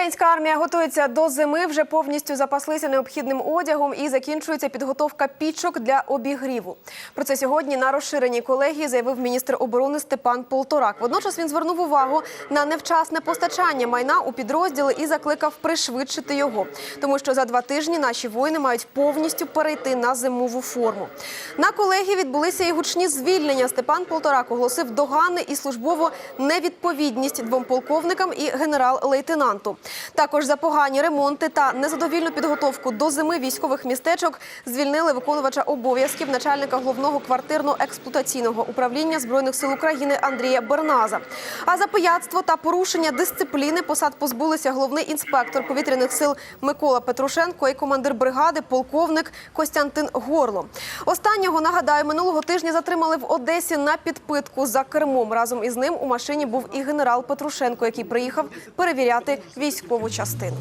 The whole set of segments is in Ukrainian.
Українська армія готується до зими. Вже повністю запаслися необхідним одягом і закінчується підготовка пічок для обігріву. Про це сьогодні на розширеній колегії заявив міністр оборони Степан Полторак. Водночас він звернув увагу на невчасне постачання майна у підрозділи і закликав пришвидшити його, тому що за два тижні наші воїни мають повністю перейти на зимову форму. На колегії відбулися і гучні звільнення. Степан Полторак оголосив догани і службову невідповідність двом полковникам і генерал-лейтенанту. Також за погані ремонти та незадовільну підготовку до зими військових містечок звільнили виконувача обов'язків начальника головного квартирно-експлуатаційного управління збройних сил України Андрія Берназа. А за пияцтво та порушення дисципліни посад позбулися головний інспектор повітряних сил Микола Петрушенко і командир бригади полковник Костянтин Горло. Останнього нагадаю, минулого тижня затримали в Одесі на підпитку за кермом. Разом із ним у машині був і генерал Петрушенко, який приїхав перевіряти військову частину.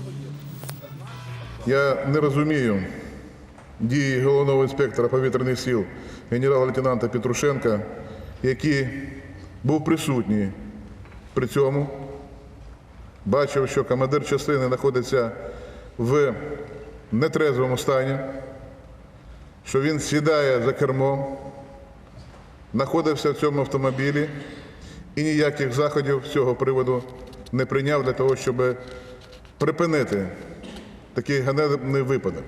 Я не розумію дії головного інспектора повітряних сил генерала-лейтенанта Петрушенка, який був присутній при цьому, бачив, що командир частини знаходиться в нетрезвому стані, що він сідає за кермо, знаходився в цьому автомобілі і ніяких заходів з цього приводу не прийняв для того, щоб припинити такий ганебний випадок.